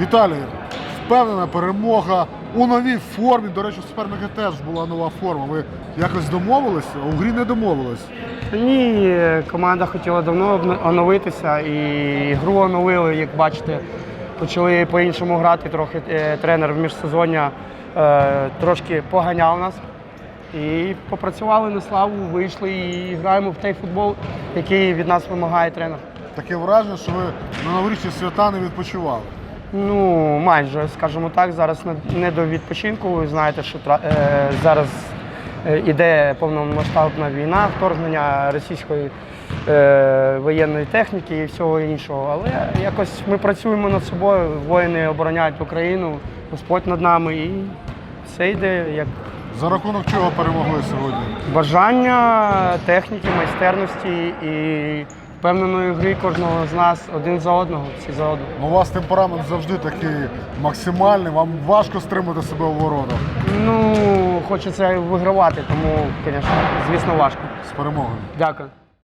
Віталій, впевнена перемога у новій формі. До речі, у суперника теж була нова форма. Ви якось домовилися? У грі не домовились. Ні, команда хотіла давно оновитися і гру оновили, як бачите. Почали по-іншому грати. Трохи е, тренер в міжсезоння е, трошки поганяв нас. І попрацювали на славу, вийшли і граємо в той футбол, який від нас вимагає тренер. Таке враження, що ви на новорічні свята не відпочивали. Ну, майже, скажімо так, зараз не- до відпочинку. Ви знаєте, що е, зараз е, іде повномасштабна війна, вторгнення російської е, воєнної техніки і всього іншого. Але якось ми працюємо над собою, воїни обороняють Україну, Господь над нами і все йде як За рахунок чого перемогли сьогодні? бажання техніки, майстерності і впевненої гри кожного з нас один за одного, всі за одного. Ну, у вас темперамент завжди такий максимальний. Вам важко стримати себе у воротах Ну, хочеться вигравати, тому, звісно, звісно, важко. з перемогою. Дякую.